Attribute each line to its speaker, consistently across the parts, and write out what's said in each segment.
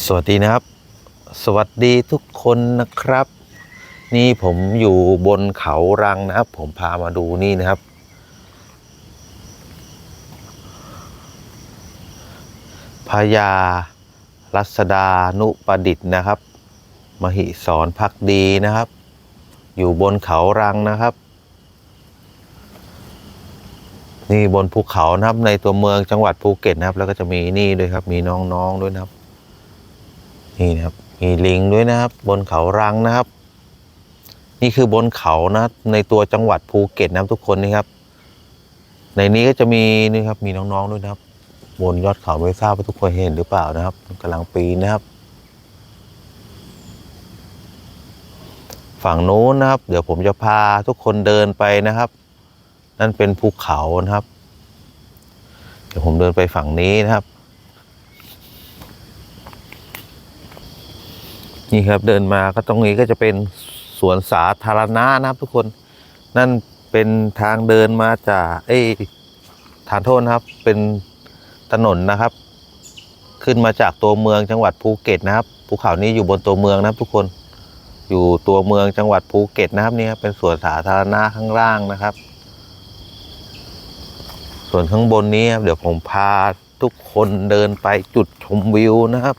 Speaker 1: สวัสดีนะครับ สวัสดีทุกคนนะครับ นี่ผมอยู่บนเขารังนะครับ ผมพามาดูนี่นะครับ พญารัศดานุประดิษฐ์นะครับ มหิสรพักดีนะครับ อยู่บนเขารังนะครับ นี่บนภูเขานะครับในตัวเมืองจังหวัดภูเก็ตนะครับ แล้วก็จะมีนี่ด้วยครับ มีน้องๆด้วยนะครับ นี่นะครับมีลิงด้วยนะครับ บนเขารังนะครับ นี่คือบนเขานะในตัวจังหวัดภูเก็ตนะครับทุกคนนี่ครับ ในนี้ก็จะมีนี่ครับมีน้องๆด้วยนะครับ บนยอดเขาไม่ทราบว่าทุกคนเห็นหรือเปล่านะครับกำลังปีนนะครับ ฝั่งโน้นนะครับ เดี๋ยวผมจะพาทุกคนเดินไปนะครับ นั่นเป็นภูเขานะครับ เดี๋ยวผมเดินไปฝั่งนี้นะครับ นี่ครับเดินมาก็ตรงนี้ก็จะเป็นสวนสาธารณะนะครับทุกคนนั่นเป็นทางเดินมาจากเอ้ยทานโทษนะครับ เป็นถนนนะครับ ขึ้นมาจากตัวเมืองจังหวัดภูเก็ตนะครับภูเขานี้อยู่บนตัวเมืองนะครับทุกคนอยู่ตัวเมืองจังหวัดภูเก็ตนะครับนี่ครับเป็นสวนสาธารณะข้างล่างนะครับ ส่วนข้างบนนี้ครับเดี๋ยวผมพาทุกคนเดินไปจุดชมวิวนะครับ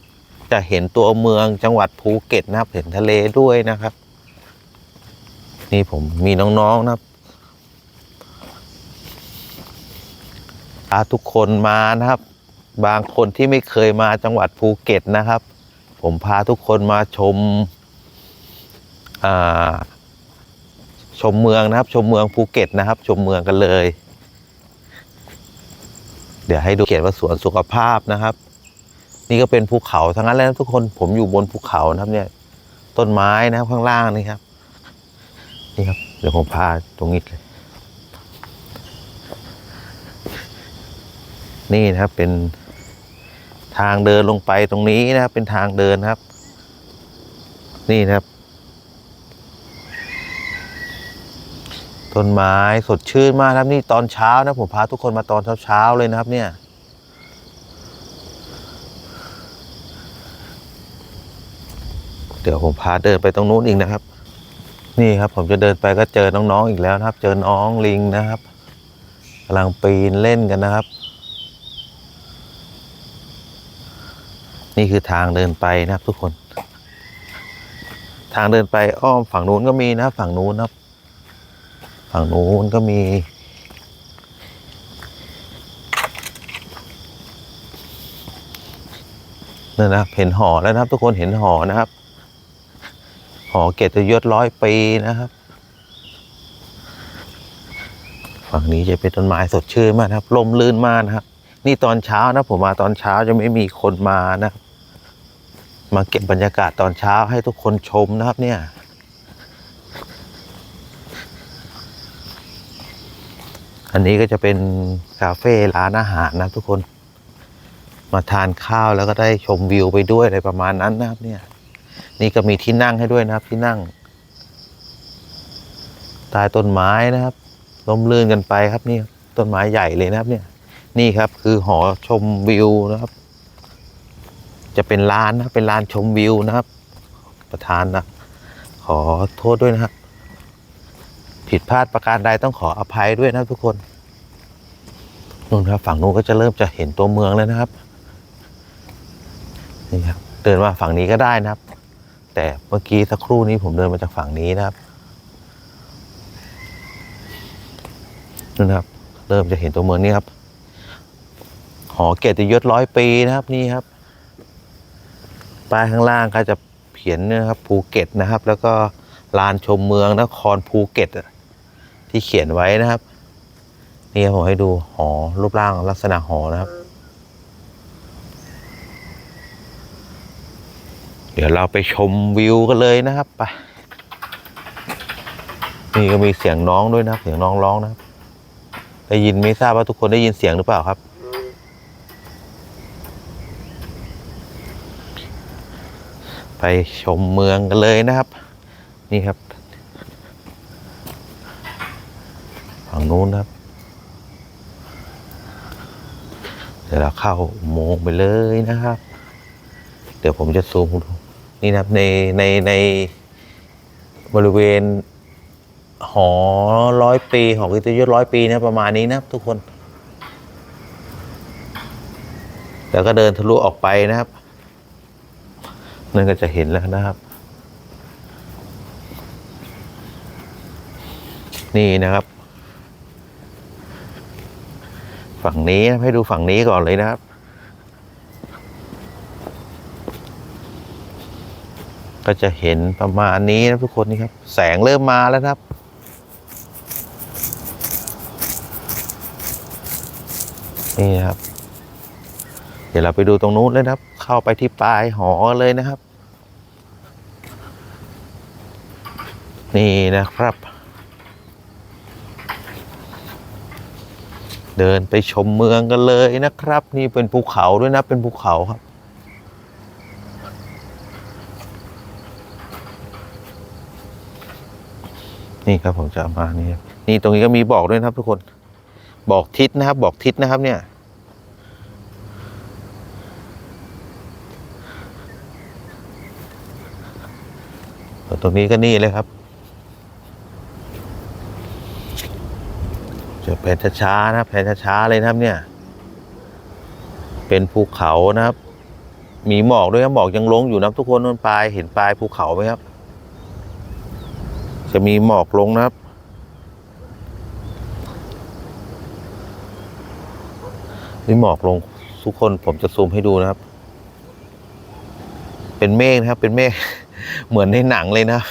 Speaker 1: จะเห็นตัวเมืองจังหวัดภูเก็ตนะครับ เห็นทะเลด้วยนะครับ นี่ผมมีน้องๆนะครับพาทุกคนมานะครับ บางคนที่ไม่เคยมาจังหวัดภูเก็ตนะครับ ผมพาทุกคนมาชมอ่าชมเมืองนะครับ ชมเมืองภูเก็ตนะครับ ชมเมืองกันเลย เดี๋ยวให้ดูเขียนว่าสวนสุขภาพนะครับ นี่ก็เป็นภูเขาทั้งนั้นเลยนะทุกคนผมอยู่บนภูเขานะครับเนี่ย ต้นไม้นะครับข้างล่างนี่ครับ นี่ครับเดี๋ยวผมพาตรงนี้เลยนี่นะครับเป็นทางเดินลงไปตรงนี้นะครับ เป็นทางเดินครับ นี่นะครับ ต้นไม้สดชื่นมากครับนี่ตอนเช้านะผมพาทุกคนมาตอนเช้าๆเลยนะครับ เนี่ย เดี๋ยวผมพาเดินไปตรงนู้นอีกนะครับ นี่ครับผมจะเดินไปก็เจอน้องๆอีกแล้วนะครับ เจอน้องลิงนะครับกำลังปีนเล่นกันนะครับ นี่คือทางเดินไปนะครับทุกคน ทางเดินไปอ้อมฝั่งนู้นก็มีนะฝั่งนู้นครับ ฝั่งนู้นก็มีนั่นนะครับเห็นหอแล้วนะครับ ทุกคนเห็นหอนะครับ หอเกียรติยศร้อยปีนะครับ ฝั่งนี้จะเป็นต้นไม้สดชื่นมากครับลมลื่นมากนะครับ นี่ตอนเช้านะผมมาตอนเช้าจะไม่มีคนมานะครับ มาเก็บบรรยากาศตอนเช้าให้ทุกคนชมนะครับเนี่ยอันนี้ก็จะเป็นคาเฟ่ร้านอาหารนะทุกคน มาทานข้าวแล้วก็ได้ชมวิวไปด้วยอะไรประมาณนั้นนะครับเนี่ย นี่ก็มีที่นั่งให้ด้วยนะครับ ที่นั่งใต้ต้นไม้นะครับล้มลื่นกันไปครับนี่ต้นไม้ใหญ่เลยนะครับ เนี่ย นี่ครับคือหอชมวิวนะครับ จะเป็นร้านนะเป็นร้านชมวิวนะครับ ประธานนะขอโทษด้วยนะครับ ผิดพลาดประการใดต้องขออภัยด้วยนะทุกคนนู่นครับ ฝั่งนู้นก็จะเริ่มจะเห็นตัวเมืองแล้วนะครับนี่ครับเดินมาฝั่งนี้ก็ได้นะครับ แต่เมื่อกี้สักครู่นี้ผมเดินมาจากฝั่งนี้นะครับนู่นนะครับ เริ่มจะเห็นตัวเมืองนี้ครับ หอเกียรติยศร้อยปีนะครับนี่ครับป้ายข้างล่างก็จะเขียนนะครับภูเก็ตนะครับ แล้วก็ลานชมเมืองนครภูเก็ตที่เขียนไว้นะครับ นี่ครับผมให้ดูหอรูปร่างลักษณะหอนะครับ เดี๋ยวเราไปชมวิวกันเลยนะครับไปนี่ก็มีเสียงน้องด้วยนะครับ เสียงน้องร้องนะครับได้ยินไม่ทราบว่าทุกคนได้ยินเสียงหรือเปล่าครับ ไปชมเมืองกันเลยนะครับ นี่ครับฝั่งนู้นครับ เดี๋ยวเราเข้าอุโมงค์ไปเลยนะครับ เดี๋ยวผมจะซูมดู นี่นะครับในในในบริเวณหอร้อยปีหอกิตยศร้อยปีนะประมาณนี้นะครับทุกคน แล้วก็เดินทะลุออกไปนะครับนั่นก็จะเห็นแล้วนะครับ นี่นะครับ ฝั่งนี้ให้ดูฝั่งนี้ก่อนเลยนะครับ ก็จะเห็นประมาณนี้นะทุกคนนี่ครับ แสงเริ่มมาแล้วครับ นี่ครับ เดี๋ยวเราไปดูตรงนู้นเลยนะครับ เข้าไปที่ปลายหอเลยนะครับ นี่นะครับ เดินไปชมเมืองกันเลยนะครับ นี่เป็นภูเขาด้วยนะเป็นภูเขาครับ นี่ครับผมจะเอามานี่ครับนี่ตรงนี้ก็มีบอกด้วยนะครับทุกคน บอกทิศนะครับ บอกทิศนะครับ เนี่ย ตรงนี้ก็นี่เลยครับ จะแผนช้าๆนะครับแผนช้าๆเลยนะครับ เนี่ย เป็นภูเขานะครับ มีหมอกด้วยครับหมอกยังลงอยู่นะทุกคนนนปลายเห็นปลายภูเขาไหมครับ จะมีหมอกลงนะครับ นี่หมอกลงทุกคนผมจะซูมให้ดูนะครับ เป็นเมฆนะครับ เป็นเมฆเหมือนในหนังเลยนะ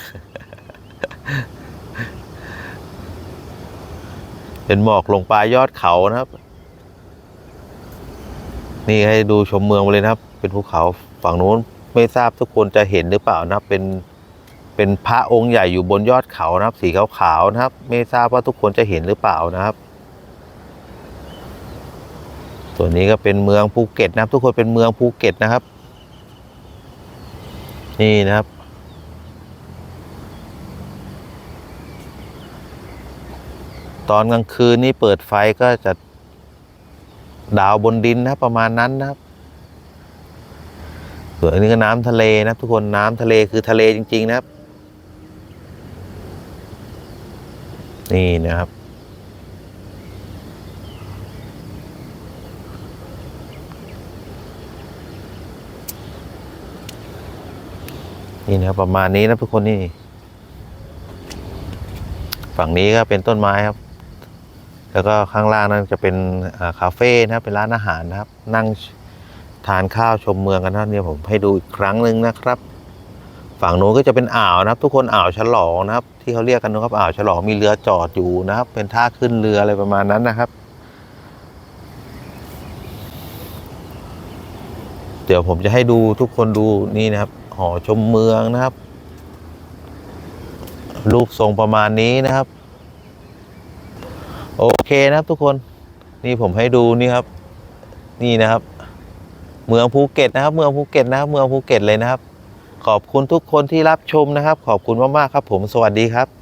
Speaker 1: เป็นหมอกลงปลายยอดเขานะครับ นี่ให้ดูชมเมืองไปเลยนะครับ เป็นภูเขาฝั่งนู้นไม่ทราบทุกคนจะเห็นหรือเปล่านะเป็น เป็นพระองค์ใหญ่อยู่บนยอดเขานะครับ สีขาวๆนะครับ ไม่ทราบว่าทุกคนจะเห็นหรือเปล่านะครับ ส่วนนี้ก็เป็นเมืองภูเก็ตนะครับ ทุกคนเป็นเมืองภูเก็ตนะครับ นี่นะครับตอนกลางคืนนี่เปิดไฟก็จะดาวบนดินนะประมาณนั้นนะครับส่วนนี้ก็น้ำทะเลนะทุกคนน้ำทะเลคือทะเลจริง ๆ นะครับ นี่นะครับ นี่นะครับประมาณนี้นะทุกคนนี่ ฝั่งนี้ก็เป็นต้นไม้ครับ แล้วก็ข้างล่างนั่นจะเป็นคาเฟ่นะครับเป็นร้านอาหารนะครับ นั่งทานข้าวชมเมืองกันนะเนี่ยผมให้ดูอีกครั้งหนึ่งนะครับ ฝั่งโน้นก็จะเป็นอ่าวนะครับ ทุกคนอ่าวฉลองนะครับ ที่เขาเรียกกันนะครับอ่าวฉลองมีเรือจอดอยู่นะครับ เป็นท่าขึ้นเรืออะไรประมาณนั้นนะครับ เดี๋ยวผมจะให้ดูทุกคนดูนี่นะครับหอชมเมืองนะครับ รูปทรงประมาณนี้นะครับ โอเคนะครับทุกคนนี่ผมให้ดูนี่ครับ นี่นะครับ เมืองภูเก็ตนะครับ เมืองภูเก็ตนะครับ เมืองภูเก็ตเลยนะครับ ขอบคุณทุกคนที่รับชมนะครับ ขอบคุณมากๆครับผมสวัสดีครับ